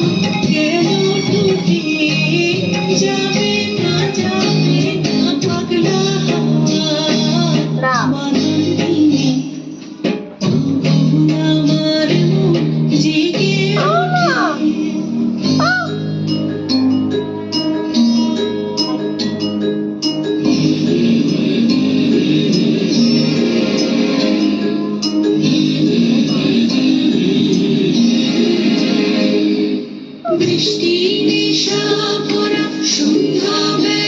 Thank you. বৃষ্টি নিশা ভরা সন্ধ্যা